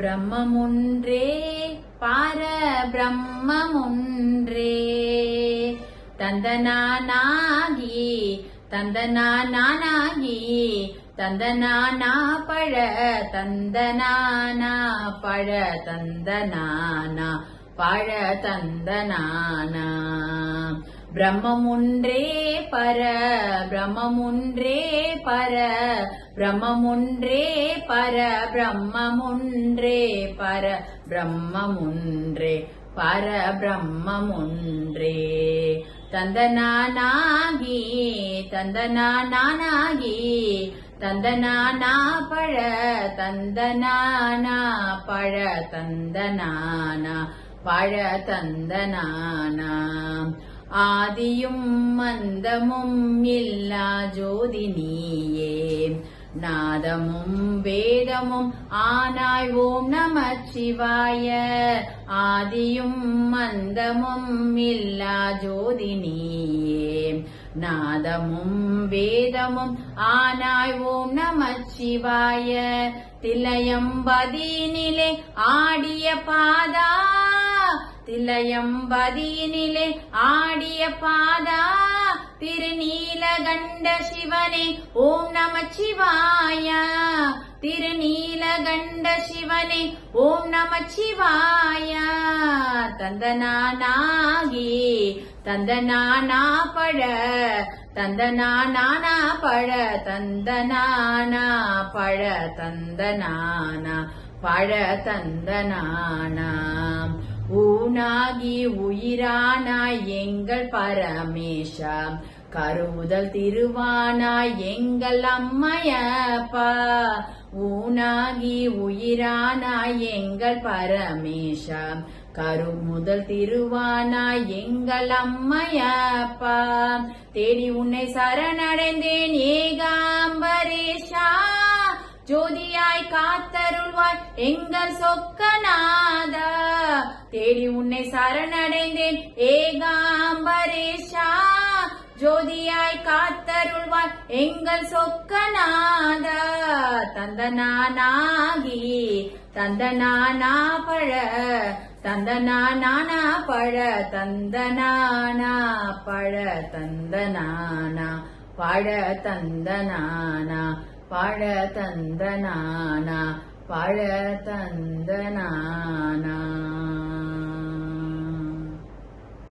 பிரம்மமுன்றே பார பிரம்மமுன்றே. தந்தனானாகி தந்தனானாகி தந்தனானா பழ தந்தனானா பழ தந்தனானா பழ தந்தனானா. பிரம்மமுன்றே பர பிரம்மமுன்றே பர பிரம்மமுன்றே பர பிரம்மமுன்றே பர பிரம்மமுன்றே பர பிரம்மமுன்றே. தந்தனானாகி தந்தனானாகி தந்தனானா பழ தந்தனானா பழ தந்தனானா பழ தந்தனானா. ஆதியும் மந்தமும் இல்லா ஜோதி நீயே நாதமும் வேதமும் ஆனாய் ஓம் நமச்சிவாய ஆதியும் மந்தமும் இல்லா ஜோதி நீயே நாதமும் வேதமும் ஆனாய் ஓம் நமச்சிவாய தில்லையம்பதியினிலே ஆடிய பாதா தில்லையம்பதியினிலே ஆடிய பாதா திருநீலகண்ட சிவனே ஓம் நம நமச்சிவாய திருநீலகண்ட சிவனே ஓம் நம நமச்சிவாய தந்தனானாகி தந்தனானா பழ தந்தனானா பழ தந்தனானா பழ தந்தனானா பழ தந்தனானா ஊனாகி உயிரானாய் எங்கள் பரமேஷா கருவுதல் திருவானாய் எங்கள் அம்மையப்பா. ஊனாகி உயிரானாய் எங்கள் பரமேஷா கருமுதல் திருவானாய் எங்கள் அம்மையப்பா. தேடி உன்னை சரணடைந்தேன் ஏகாம்பரேஷா. ஜோதியாய் காத்தருள்வாய் எங்கள் சொக்கநாதா. தேடி உன்னை சரணடைந்தேன் ஏகாம்பரேஷா. ஜோதியாய் காத்தருள்வாய் எங்கள் சொக்கநாதா. தந்தனானாகி தந்தனானா பழ தந்தனானா பழ தந்தனானா பழ தந்தனானா பழ தந்தனானா பழ தந்த நானா பழ தந்த நானா